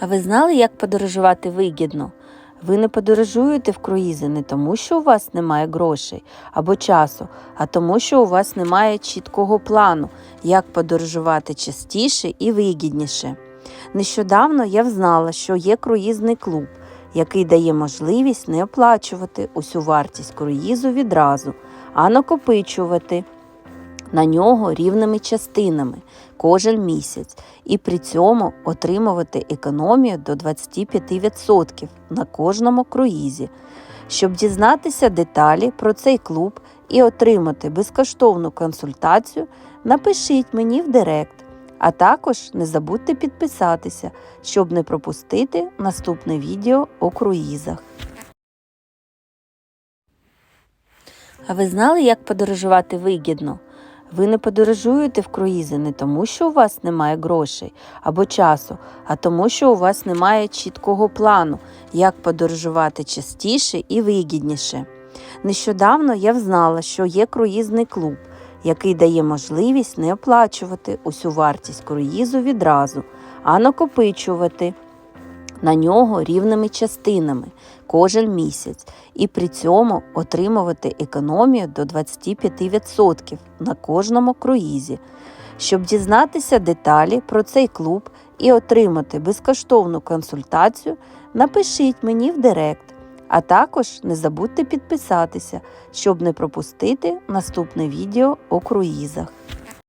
А ви знали, як подорожувати вигідно? Ви не подорожуєте в круїзи не тому, що у вас немає грошей або часу, а тому, що у вас немає чіткого плану, як подорожувати частіше і вигідніше. Нещодавно я взнала, що є круїзний клуб, який дає можливість не оплачувати усю вартість круїзу відразу, а накопичувати на нього рівними частинами кожен місяць і при цьому отримувати економію до 25% на кожному круїзі. Щоб дізнатися деталі про цей клуб і отримати безкоштовну консультацію, напишіть мені в Директ. А також не забудьте підписатися, щоб не пропустити наступне відео о круїзах. А ви знали, як подорожувати вигідно? Ви не подорожуєте в круїзи не тому, що у вас немає грошей або часу, а тому, що у вас немає чіткого плану, як подорожувати частіше і вигідніше. Нещодавно я взнала, що є круїзний клуб, який дає можливість не оплачувати усю вартість круїзу відразу, а накопичувати на нього рівними частинами кожен місяць і при цьому отримувати економію до 25% на кожному круїзі. Щоб дізнатися деталі про цей клуб і отримати безкоштовну консультацію, напишіть мені в Директ. А також не забудьте підписатися, щоб не пропустити наступне відео о круїзах.